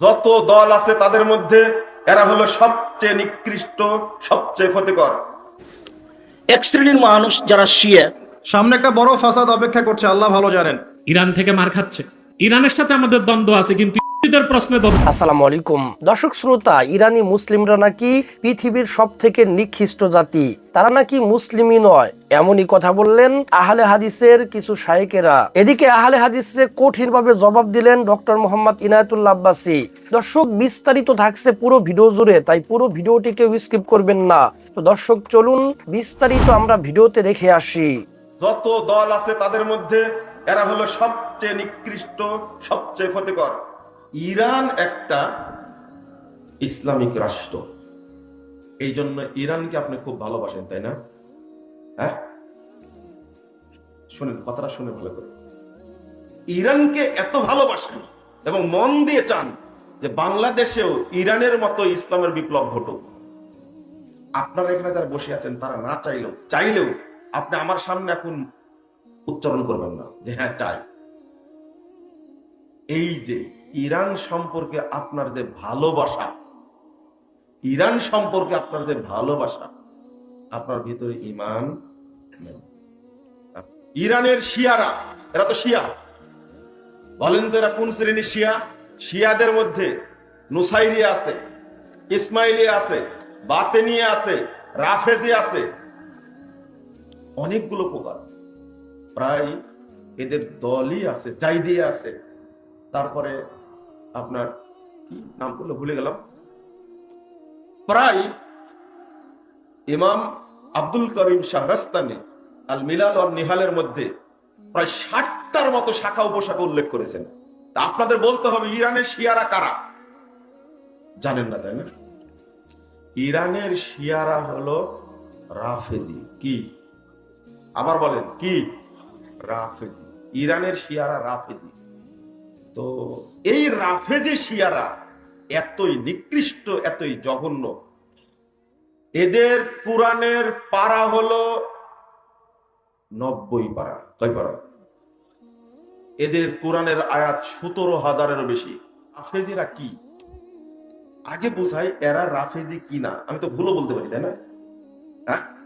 যত দল আছে তাদের মধ্যে এরা হলো সবচেয়ে নিকৃষ্ট সবচেয়ে ক্ষতিকর। এক শ্রেণির মানুষ যারা শিয়া সামনে একটা বড় ফাসাদ অপেক্ষা করছে আল্লাহ ভালো জানেন। ইরান থেকে মার খাচ্ছে। ইরানের সাথে আমাদের দ্বন্দ্ব আছে কিন্তু আসসালামু আলাইকুম। দর্শক শ্রোতা ইরানি মুসলিমরা নাকি পৃথিবীর সব থেকে নিকৃষ্ট জাতি? তারা নাকি মুসলিমই নয় এমনই কথা বললেন আহলে হাদিসের কিছু শায়েকেরা। এদিকে আহলে হাদিসরে কঠিন ভাবে জবাব দিলেন ডক্টর মোহাম্মদ ইনায়তুল্লাহ আব্বাসী। দর্শক বিস্তারিত থাকছে পুরো ভিডিও জুড়ে তাই পুরো ভিডিওটি কেউ স্কিপ করবেন না। তো দর্শক চলুন বিস্তারিত আমরা ভিডিওতে দেখে আসি। যত দল আছে তাদের মধ্যে এরা হলো সবচেয়ে নিকৃষ্ট সবচেয়ে ক্ষতিকর। ইরান একটা ইসলামিক রাষ্ট্র। এই জন্য ইরানকে আপনি খুব ভালোবাসেন, তাই না? হ্যাঁ? শুনেন, কথাটা শুনে ভালো করে। ইরানকে এত ভালোবাসেন এবং মন দিয়ে চান যে বাংলাদেশেও ইরানের মতো ইসলামের বিপ্লব ঘটুক। আপনারা এখানে যারা বসে আছেন, তারা না চাইলেও চাইলেও আপনি আমার সামনে এখন উচ্চারণ করবেন না যে হ্যাঁ চাই। এই যে ইরান সম্পর্কে আপনার যে ভালোবাসা, ইরান সম্পর্কে আপনার যে ভালোবাসা, আপনার ভিতরে ইমান ইরানের শিয়ারা, এরা তো শিয়া। বলেন তো এরা কোন শ্রেণির শিয়া? শিয়াদের মধ্যে নুসাইরিয়া আছে, ইসমাইলিয়া আছে, বাতেনিয়া আছে, রাফেজি আছে। অনেকগুলো প্রকার প্রায় এদের দলই আছে, জাইদিয়া আছে। তারপরে আপনার কি নামগুলো ভুলে গেলাম। প্রায় ইমাম আব্দুল করিম শাহরাস্তানি আল মিলাল আর নিহালের মধ্যে প্রায় ষাটটার মতো শাখা উপশাখা উল্লেখ করেছেন। তা আপনাদের বলতে হবে, ইরানের শিয়ারা কারা? জানেন না, তাই না? ইরানের শিয়ারা হলো রাফেজি। কি? আবার বলেন, কি? রাফেজি। ইরানের শিয়ারা রাফেজি। তো এই রাফেজি শিয়ারা এতই নিকৃষ্ট, এতই জঘন্য। এদের কোরআনের পারা হলো নব্বই পারা। কয় পারা? এদের কোরআনের আয়াত সতেরো হাজারেরও বেশি। রাফেজিরা কি? আগে বোঝাই এরা রাফেজি কি না। আমি তো ভুলও বলতে পারি, তাই না? হ্যাঁ?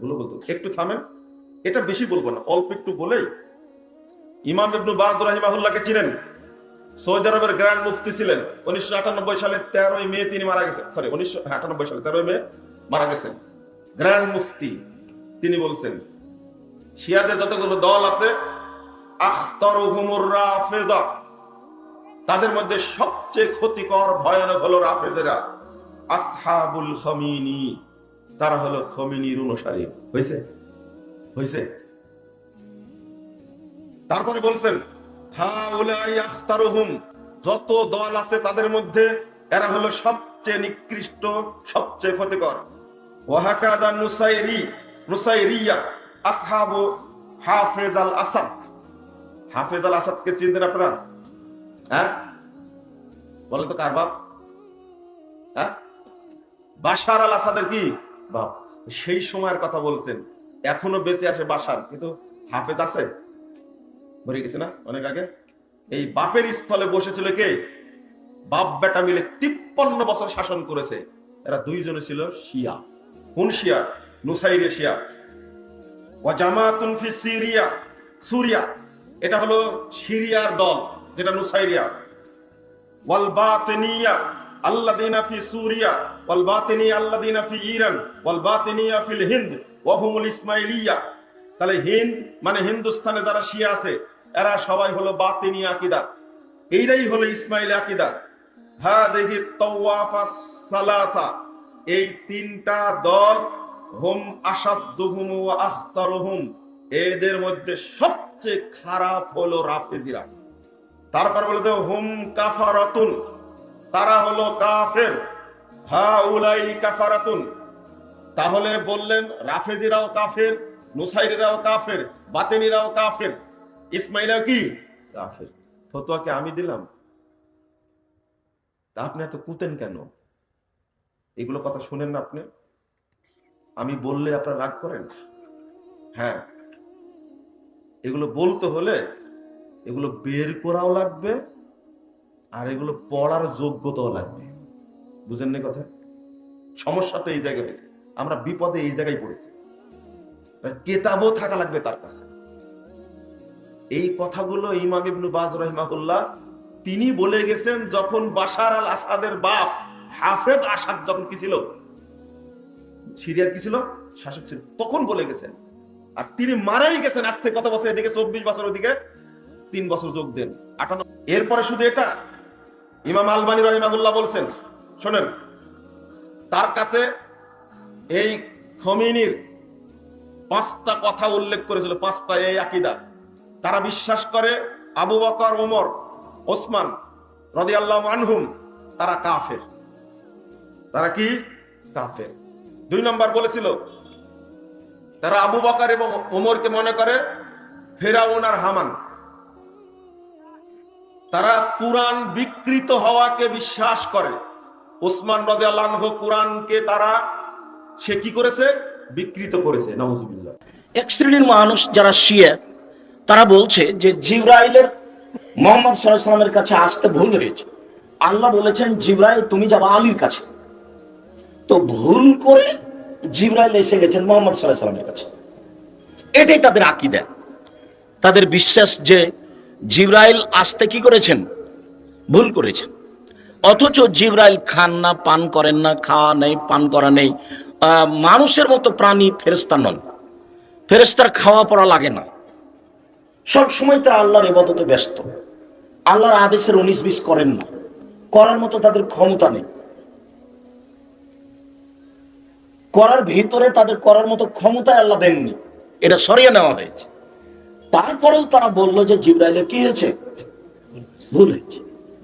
ভুলও বলতে একটু থামেন। এটা বেশি বলব না। অল্প একটু বলেই ইমাম ইবনু বাজ রাহিমাহুল্লাহকে চিনেন? সৌদি আরবের গ্র্যান্ড মুফতি ছিলেন। উনিশশো আটানব্বই সালে তেরোই মে তিনি মারা গেছেন। সরি উনিশশো আটানব্বই সালে তেরোই মে মারা গেছেন। গ্র্যান্ড মুফতি তিনি বলছেন, শিয়াদের যতগুলো দল আছে তাদের মধ্যে সবচেয়ে ক্ষতিকর, ভয়ানক হলো রাফেজেরা। আসহাবুল খমিনি, তারা হলো খমিনির অনুসারী। হয়েছে হয়েছে তারপরে বলছেন যত দল আছে তাদের মধ্যে এরা হলো সবচেয়ে নিকৃষ্ট, সবচেয়ে ক্ষতিকর। আসাদকে চিনতেন আপনারা? হ্যাঁ? বলেন তো বাপ? হ্যাঁ? বাশার আল আসাদের কি বাপ? সেই সময়ের কথা বলছেন। এখনও বেঁচে আসে বাসার কিন্তু হাফেজ আছে? মরে গেছে না? অনেক আগে? এই বাপের স্থলে বসেছিল কে? বাপ বেটা মিলে তিপ্পান্ন বছর শাসন করেছে। এরা দুইজনে ছিল শিয়া। কোন শিয়া? নুসাইরে শিয়া। ও জামাতুন ফি সিরিয়া, সুরিয়া। এটা হলো সিরিয়ার দল, যেটা নুসাইরিয়া। ওয়াল বাতিনিয়া আল্লাযিনা ফি সুরিয়া, ওয়াল বাতিনিয়া আল্লাযিনা ফি ইরান, ওয়াল বাতিনিয়া ফিল হিন্দ, ওয়া হুমুল ইসমাইলিয়া। তাহলে হিন্দ মানে হিন্দুস্তানে যারা শিয়া আছে এরা সবাই হলো বাতিনি আকীদা। এইটাই হলো ইসমাইলি আকীদা। হাদিহি তাওয়াফাস সালাসা। এই তিনটা দল হুম আসাদ্দুহুম ওয়া আখতারুহুম। এদের মধ্যে সবচেয়ে খারাপ হলো রাফেজিরা। তারপর বলে দেব হুম কাফারাতুন। তারা হলো কাফের। হা উলাই কাফারাতুন। তাহলে বললেন, রাফেজিরাও কাফের, নুসাইরিরাও কাফের, বাতেনিরাও কাফের। ইসমাইলাও কি? কাফের। ফতোয়াকে আমি দিলাম। তা আপনি এত কুতেন কেন? এগুলো কথা শুনেন না আপনি? আমি বললে আপনারা রাগ করেন? হ্যাঁ। এগুলো বলতে হলে এগুলো বের করাও লাগবে আর এগুলো পড়ার যোগ্যতাও লাগবে। বুঝেন না কথা? সমস্যা তো এই জায়গায় হয়েছে আমরা বিপদে এই জায়গায় পড়েছি। কেতাবও থাকা লাগবে তার কাছে। এই কথাগুলো ইমাম ইবনু বাজ রহিমাহুল্লাহ, তিনি বলে গেছেন যখন বাশার আল আসাদের বাপ হাফেজ আসাদ যখন কি ছিল? সিরিয়ার কি ছিল? শাসক ছিল। তখন বলে গেছেন। আর তিনি মারাই গেছেন আজ থেকে কত বছর এদিকে? চব্বিশ বছর ওদিকে। তিন বছর যোগ দেন। আটান্ন এরপরে শুধু এটা, ইমাম আলবানী রহিমাহুল্লাহ বলছেন, শোনেন, তার কাছে এই খমিনির পাঁচটা কথা উল্লেখ করেছিল, পাঁচটা এই আকিদা। তারা বিশ্বাস করে আবু বকর ওমর ওসমান রদি আল্লাহ আনহুম, তারা কাফের। তারা কি? কাফের। দুই নম্বর বলেছিল, তারা আবু বকর এবং ওমরকে মনে করে ফেরাউন আর হামান। তারা কোরআন বিকৃত হওয়াকে বিশ্বাস করে। ওসমান রদে আল্লাহ কোরআনকে তারা, সে কি করেছে? বিকৃত করেছে নওয়াজুবিল্লাহ এক শ্রেণির মানুষ যারা শিয়া তারা বলছে যে জিব্রাইলের মোহাম্মদ সাল্লামের কাছে আসতে ভুল হয়েছে। আল্লাহ বলেছেন, জিব্রাইল, তুমি যাবা আলীর কাছে। তো ভুল করে জিব্রাইল এসে গেছেন মোহাম্মদ সাল্লামের কাছে। এটাই তাদের আকিদা। তাদের বিশ্বাস যে জিব্রাইল আসতে কি করেছেন? ভুল করেছেন। অথচ জিব্রাইল খান না, পান করেন না, খাওয়া নেই, পান করা নেই। মানুষের মতো প্রাণী ফেরেস্তা নন। ফেরেস্তার খাওয়া পড়া লাগে না। সব সময় তারা আল্লাহর ইবাদতে ব্যস্ত। আল্লাহর আদেশের উনিশ বিশ করেন না। করার মতো তাদের ক্ষমতা নেই। করার ভিতরে তাদের করার মতো ক্ষমতা আল্লাহ দেননি। এটা সরিয়ে নেওয়া হয়েছে। তারপরেও তারা বলল যে জিব্রাইলের কি হয়েছে? ভুল হয়েছে।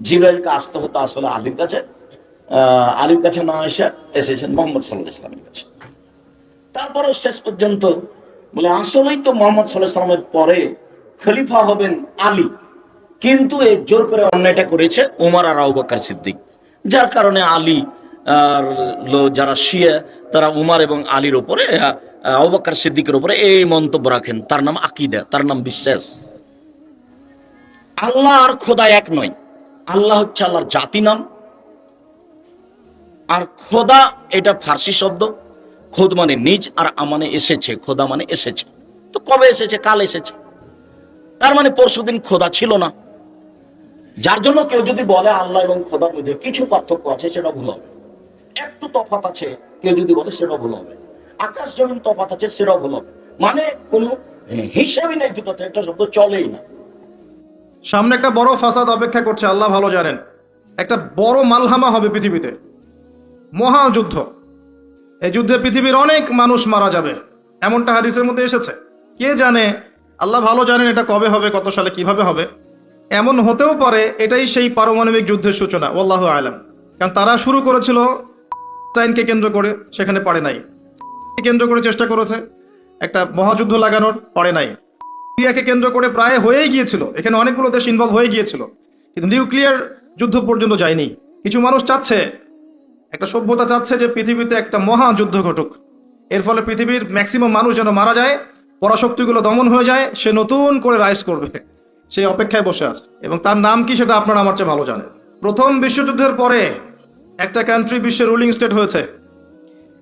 জিব্রাইলকে আসতে হতো আসলে আলীর কাছে আলীর কাছে না এসে এসেছেন মোহাম্মদ সাল্লাহ ইসলামের কাছে। তারপরেও শেষ পর্যন্ত বলে, আসলেই তো মোহাম্মদ সাল্লাহ সাল্লামের পরে খলিফা হবেন আলী। কিন্তু এই জোর করে অন্যায়টা করেছে ওমর আর আউবাকার সিদ্দিক। যার কারণে আলী আর যারা শিয়া, তারা উমার এবং আলীর ওপরে আউবাকার সিদ্দিকের উপরে এই মন্তব্য রাখেন। তার নাম আকিদা, তার নাম বিশ্বাস। আল্লাহ আর খোদা এক নয়। আল্লাহ হচ্ছে আল্লাহর জাতি নাম। আর খোদা এটা ফার্সি শব্দ। খোদ মানে নিজ আর আমানে এসেছে, খোদা মানে এসেছে। তো কবে এসেছে? কাল এসেছে। তার মানে পরশুদিন খোদা ছিল না। যার জন্য কেউ যদি বলে আল্লাহ এবং খোদার মধ্যে কিছু পার্থক্য আছে, সেটা ভুল হবে। একটু তফাত আছে, কেউ যদি বলে সেটা ভুল হবে। আকাশ জমিন তফাত আছে, সেটাও ভুল হবে। মানে কোনো হিসাবই নেই দুটোতে, একটা শব্দ চলেই না। সামনে একটা বড় ফাসাদ অপেক্ষা করছে, আল্লাহ ভালো জানেন। একটা বড় মালহামা হবে পৃথিবীতে। মহাযুদ্ধ এই যুদ্ধে পৃথিবীর অনেক মানুষ মারা যাবে। এমনটা হাদিসের মধ্যে এসেছে। কে জানে আল্লাহ ভালো জানেন এটা কবে হবে, কত সালে কীভাবে হবে। এমন হতেও পারে এটাই সেই পারমাণবিক যুদ্ধের সূচনা আল্লাহ আলম। কারণ তারা শুরু করেছিল চাইনকে কেন্দ্র করে, সেখানে পারে নাই। কেন্দ্র করে চেষ্টা করেছে, একটা মহাযুদ্ধ লাগানোর, পারে নাই। সিরিয়াকে কেন্দ্র করে প্রায় হয়েই গিয়েছিল, এখানে অনেকগুলো দেশ ইনভলভ হয়ে গিয়েছিল। কিন্তু নিউক্লিয়ার যুদ্ধ পর্যন্ত যায়নি। কিছু মানুষ চাচ্ছে, একটা সভ্যতা চাচ্ছে যে পৃথিবীতে একটা মহাযুদ্ধ ঘটুক। এর ফলে পৃথিবীর ম্যাক্সিমাম মানুষ যেন মারা যায় পরাশক্তিগুলো দমন হয়ে যায়, সে নতুন করে রাইজ করবে। সেই অপেক্ষায় বসে আছে। এবং তার নাম কি সেটা আপনারা আমার চেয়ে ভালো জানেন। প্রথম বিশ্বযুদ্ধের পরে একটা কান্ট্রি বিশ্বের রুলিং স্টেট হয়েছে।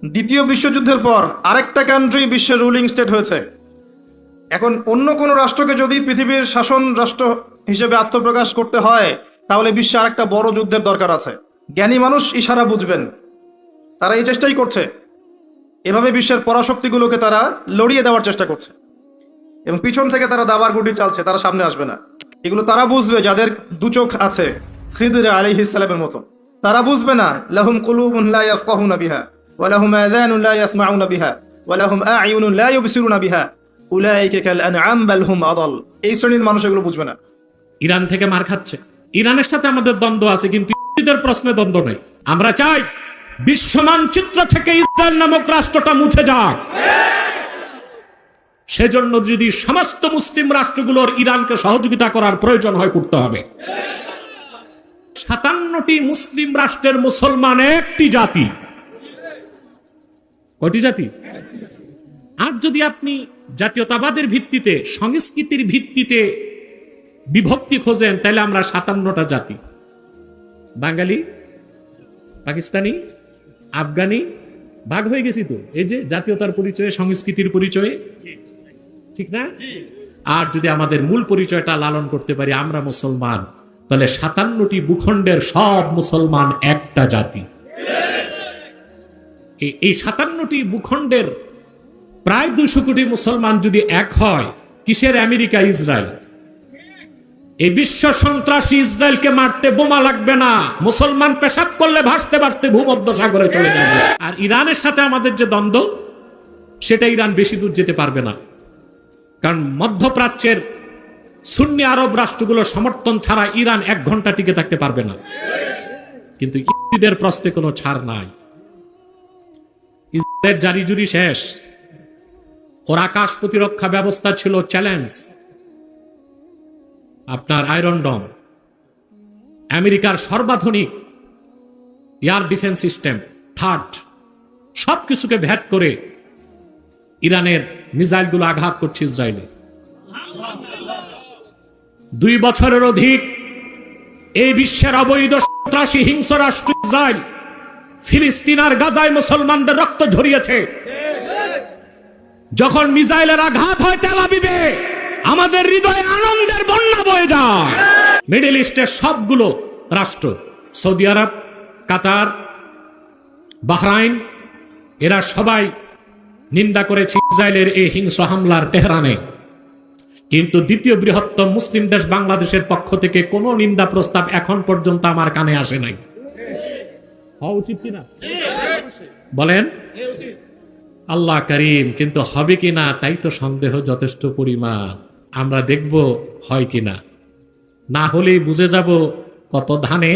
দ্বিতীয় বিশ্বযুদ্ধের পর আরেকটা কান্ট্রি বিশ্বের রুলিং স্টেট হয়েছে। এখন অন্য কোনো রাষ্ট্রকে যদি পৃথিবীর শাসন রাষ্ট্র হিসেবে আত্মপ্রকাশ করতে হয়, তাহলে বিশ্বে আরেকটা বড় যুদ্ধের দরকার আছে। জ্ঞানী মানুষ ইশারা বুঝবেন। তারা এই চেষ্টাই করছে। এভাবে বিশ্বের পরাশক্তিগুলোকে তারা লড়িয়ে দেওয়ার চেষ্টা করছে। এবং পিছন থেকে তারা দাবার গুটি চালছে, তারা সামনে আসবে না। এগুলো তারা বুঝবে যাদের দু চোখ আছে, খিদরে আলী ইসলামের মতো। তারা বুঝবে না, লাহুম কুলুবুন বিহা, ওয়া লাহুম ইয়াসমাউনা বিহা, ওয়া লাহুম ইউবসিরুনা বিহা। উলাইকা কাল আনআম, বাল হুম আদাল। এই শ্রেণির মানুষ এগুলো বুঝবে না। ইরান থেকে মার খাচ্ছে। ইরানের সাথে আমাদের দ্বন্দ্ব আছে, কিন্তু প্রশ্নে দ্বন্দ্ব নেই। আমরা চাই বিশ্ব মানচিত্র থেকে ইসরায়েল নামক রাষ্ট্রটা মুছে যাক। সেজন্য যদি সমস্ত মুসলিম রাষ্ট্রগুলোর ইরানকে সহযোগিতা করার প্রয়োজন হয়, করতে হবে। সাতান্নটি মুসলিম রাষ্ট্রের মুসলমান একটি জাতি। কয়টি জাতি? আর যদি আপনি জাতীয়তাবাদের ভিত্তিতে, সংস্কৃতির ভিত্তিতে বিভক্তি খোঁজেন, তাহলে আমরা সাতান্নটা জাতি। বাঙালি? পাকিস্তানি? আফগানি ভাগ হয়ে গেছি তো। এই যে জাতীয়তার পরিচয়ে সংস্কৃতির পরিচয়ে। ঠিক না? আর যদি আমাদের মূল পরিচয়টা লালন করতে পারি আমরা মুসলমান তাহলে সাতান্নটি ভূখণ্ডের সব মুসলমান একটা জাতি। এই- এই সাতান্নটি ভূখণ্ডের প্রায় দুশো কোটি মুসলমান যদি এক হয় কিসের আমেরিকা ইসরায়েল? এই বিশ্ব সন্ত্রাসী ইসরায়েলকে মারতে বোমা লাগবে না। মুসলমান পেশাব করলে ভাসতে ভাসতে ভূমধ্য সাগরে চলে যাবে। আর ইরানের সাথে আমাদের যে দ্বন্দ্ব, সেটা ইরান বেশি দূর যেতে পারবে না। কারণ মধ্যপ্রাচ্যের সুন্নি আরব রাষ্ট্রগুলোর সমর্থন ছাড়া ইরান এক ঘণ্টা টিকে থাকতে পারবে না। কিন্তু ইহুদিদের প্রশ্নে কোনো ছাড় নাই। ইসরায়েলের জারিজুরি শেষ। ওর আকাশ প্রতিরক্ষা ব্যবস্থা ছিল চ্যালেঞ্জ। আপনার আয়রন ডম। আমেরিকার সর্বাধুনিক এয়ার ডিফেন্স সিস্টেম, থার্ড, সবকিছুকে ভ্যাট করে ইরানের মিসাইলগুলো আঘাত করছে ইসরায়েলে। দুই বছরের অধিক এই বিশ্বের অবৈধ সন্ত্রাসী হিংস্র রাষ্ট্র ইসরায়েল ফিলিস্তিন আর গাজায় মুসলমানদের রক্ত ঝরিয়েছে। যখন মিসাইলের আঘাত হয় তেল আবিবে আমাদের হৃদয়ে আনন্দের বন্যা বয়ে যায়। মিডল ইস্টের সবগুলো রাষ্ট্র, সৌদি আরব, কাতার, বাহরাইন, এরা সবাই নিন্দা করেছে ইসরায়েলের এই হিংস্র হামলার তেহরানে। কিন্তু দ্বিতীয় বৃহত্তম মুসলিম দেশ বাংলাদেশের পক্ষ থেকে কোনো নিন্দা প্রস্তাব এখন পর্যন্ত আমার কানে আসে নাই। হওয়া উচিত কিনা? বলেন, আল্লাহ করিম, কিন্তু হবে কিনা তাই তো সন্দেহ যথেষ্ট পরিমাণ। আমরা দেখব হয় কি না না হলেই বুঝে যাব কত ধানে,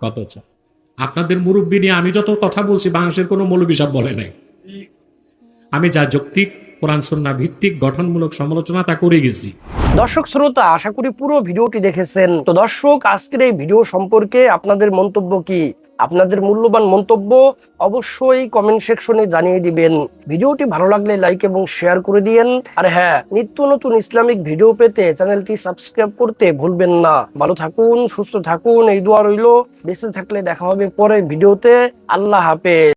কত চা। আপনাদের মুরব্বী নিয়ে আমি যত কথা বলছি, বাংলাদেশের কোনো মৌলবী সব বলে নাই। আমি যা যৌক্তিক কোরআন সন্না ভিত্তিক গঠনমূলক সমালোচনা তা করে গেছি। দর্শক শ্রোতা, আশা করি পুরো ভিডিওটি দেখেছেন। তো দর্শক, আজকের এই ভিডিও সম্পর্কে আপনাদের মন্তব্য কি? আপনাদের মূল্যবান মন্তব্য অবশ্যই কমেন্ট সেকশনে জানিয়ে দিবেন। ভিডিওটি ভালো লাগলে লাইক এবং শেয়ার করে দিয়েন। আর হ্যাঁ নিত্য নতুন ইসলামিক ভিডিও পেতে চ্যানেলটি সাবস্ক্রাইব করতে ভুলবেন না। ভালো থাকুন, সুস্থ থাকুন, এই দোয়া রইল। বেঁচে থাকলে দেখা হবে পরের ভিডিওতে। আল্লাহ হাফেজ।